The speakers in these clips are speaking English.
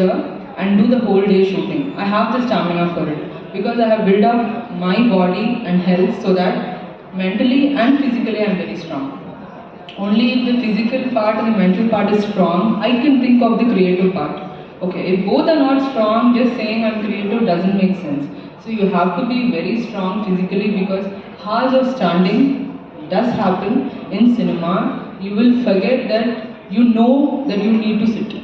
and do the whole day shooting. I have the stamina for it because I have built up my body and health so that mentally and physically I am very strong. Only if the physical part and the mental part is strong, I can think of the creative part. Okay, if both are not strong, just saying I'm creative doesn't make sense. So you have to be very strong physically because hours of standing does happen in cinema. You will forget that you know that you need to sit.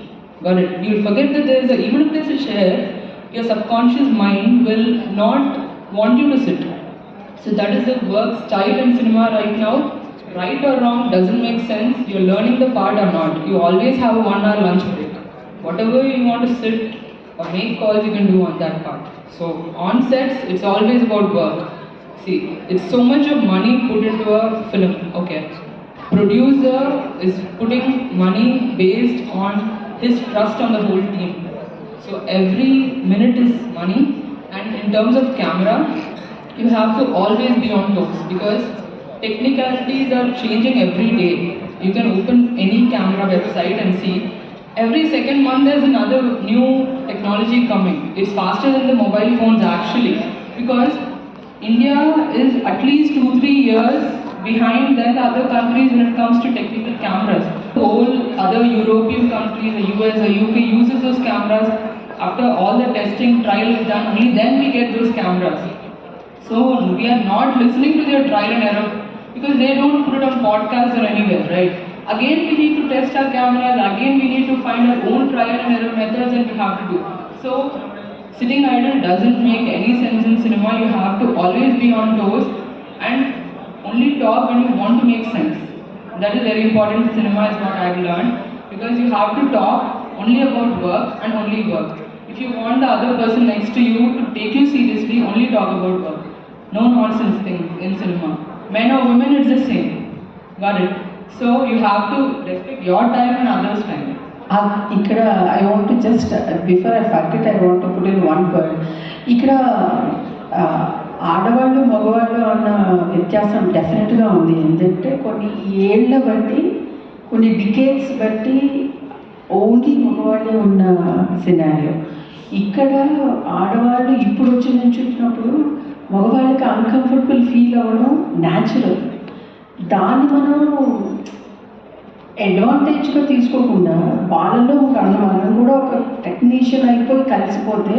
Got it? You'll forget that there is a, even if there's a chair, your subconscious mind will not want you to sit. So that is the work style in cinema right now. Right or wrong doesn't make sense. You're learning the part or not. You always have a one hour lunch break. Whatever you want to sit or make calls, you can do on that part. So on sets, it's always about work. See, it's so much of money put into a film. Okay. Producer is putting money based on his trust on the whole team. So every minute is money, and in terms of camera, you have to always be on toes because technicalities are changing every day. You can open any camera website and see every second month there's another new technology coming. It's faster than the mobile phones actually because India is at least two three years behind than other countries when it comes to technical cameras. Whole other European countries, the US the UK uses those cameras after all the testing trial is done, only then we get those cameras. So we are not listening to their trial and error because they don't put it on podcasts or anywhere, right? Again, we need to test our cameras. Again, we need to find our own trial and error methods, and we have to do. So sitting idle doesn't make any sense in cinema. You have to always be on toes and only talk when you want to make sense. That is very important in cinema is what I've learned because you have to talk only about work and only work. If you want the other person next to you to take you seriously, only talk about work. No nonsense things in cinema. Men or women, it's the same. Got it? So you have to respect your time and others' time. ఆ- ఇక్కడ I want just before I forget I want put in one word ఇక్కడ ఆ, ఆడవాళ్ళు మగవాళ్ళు అన్న వ్యత్యాసం డెఫినెట్గా ఉంది. ఎందుకంటే కొన్ని ఏళ్ళ బట్టి కొన్ని డికేట్స్ బట్టి ఓన్లీ మగవాళ్ళే ఉన్న సినారియో ఇక్కడ ఆడవాళ్ళు ఇప్పుడు వచ్చి నుంచుంటున్నప్పుడు మగవాళ్ళకి అన్కంఫర్టబుల్ ఫీల్ అవ్వడం న్యాచురల్ దాన్ని మనం అడ్వాంటేజ్గా తీసుకోకుండా వాళ్ళలో ఒక అన్న మనం కూడా ఒక టెక్నీషియన్ అయిపోయి కలిసిపోతే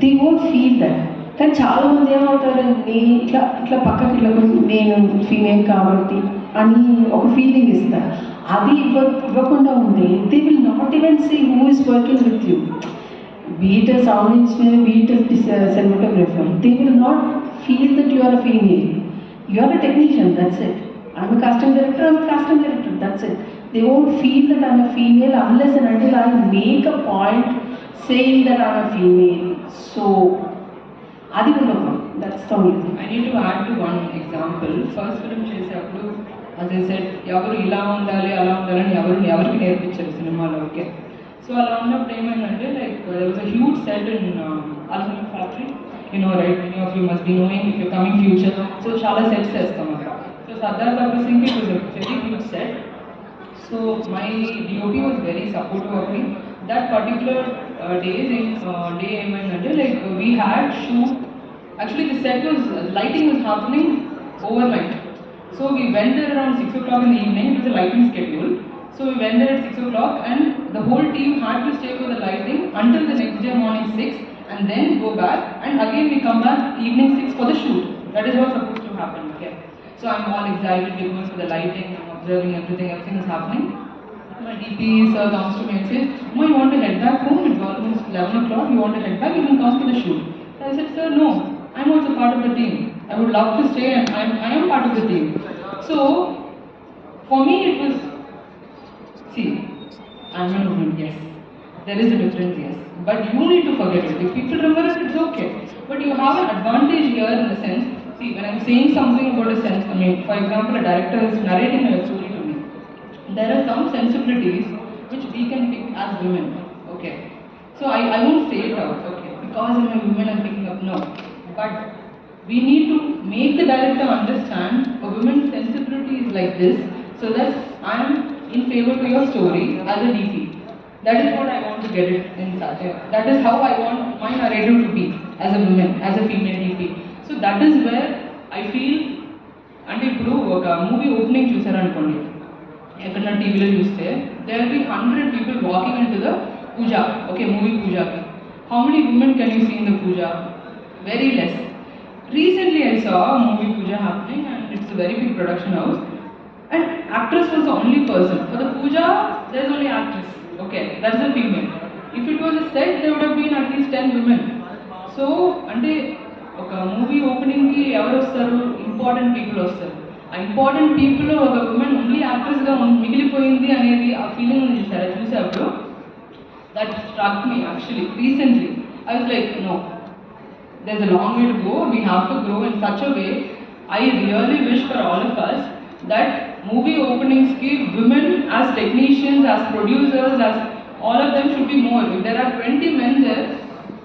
ది వోంట్ ఫీల్ దట్ కానీ చాలా మంది ఏమవుతారండి ఇట్లా ఇట్లా పక్కకి ఇట్లా నేను ఫీమేల్ కాబట్టి అని ఒక ఫీలింగ్ ఇస్తారు. అది ఇవ్వ ఇవ్వకుండా ఉంది they will not even see who is working with you be it as sound engineer be it a cinematographer they will not feel that you are a female you are a technician that's it I'm custom director of custom director that's it they won't feel that I'm a female unless and అంటే I make a point saying that I'm a female so అది ఉండదు that's the only I need to add to one first film చేసేటప్పుడు అదే set ఎవరు ఇలా ఉండాలి అలా ఉండాలని ఎవరు ఎవరికి నేర్పించారు సినిమాలో ఓకే సో అలా ఉన్నప్పుడు ఏమైందంటే like was a huge set in aluminium factory you know right many of you must be knowing if you coming future so చాలా సెట్స్ చేస్తాం అక్కడ so Sardar Kapoor Singh it was very huge set so my DOP was very supportive of me that particular uh, days in uh, day and Center, like we had shoot. Actually, the set was uh, lighting was happening overnight. So we went there around six o'clock in the evening. It was a lighting schedule. So we went there at six o'clock, and the whole team had to stay for the lighting until the next day morning six, and then go back. And again, we come back evening six for the shoot. That is what's supposed to happen. Okay. So I'm all excited because for the lighting, I'm observing everything. Everything is happening. My DP sir comes to me and says, Mo, you want to head back home? It's almost 11 o'clock, you want to head back? You can come to the shoot. So I said, sir, no, I'm also part of the team. I would love to stay and I'm, I am part of the team. So, for me it was, see, I'm a woman, yes. There is a difference, yes. But you need to forget it. If people remember it, it's okay. But you have an advantage here in the sense, see, when I'm saying something about a sense, I mean, for example, a director is narrating a story There are some sensibilities which we can pick as women, okay? So I, I won't say it out, okay? Because I'm a woman, I'm picking up, no. But we need to make the director understand a woman's sensibility is like this, so that I'm in favor to your story as a DP. That is what I want to get it in such a, that is how I want my narrative to be as a woman, as a female DP. So that is where I feel అంటే ఇప్పుడు ఒక movie opening చూసారనుకోండి ఎక్కడన్నా టీవీలో చూస్తే there be hundred people walking in to the puja okay movie పూజకి how many women can you see in the puja very less recently I saw movie puja happening and it's very big production house and actress was the only person for the puja there is only actress okay that is a female if it was a set they would been at least ten women so అంటే ఒక movie ఓపెనింగ్కి ఎవరు వస్తారు? Important people వస్తారు. ఆ important people ఒక women మిగిలిపోయింది అనేది ఆ ఫీలింగ్ ఉంది చూసారా చూసేప్పుడు that struck me actually recently I was like no there's a long way to go. We have to grow in such a way. I really wish for all of us that movie openings give women as technicians, as producers, as all of them should be more. If there are 20 men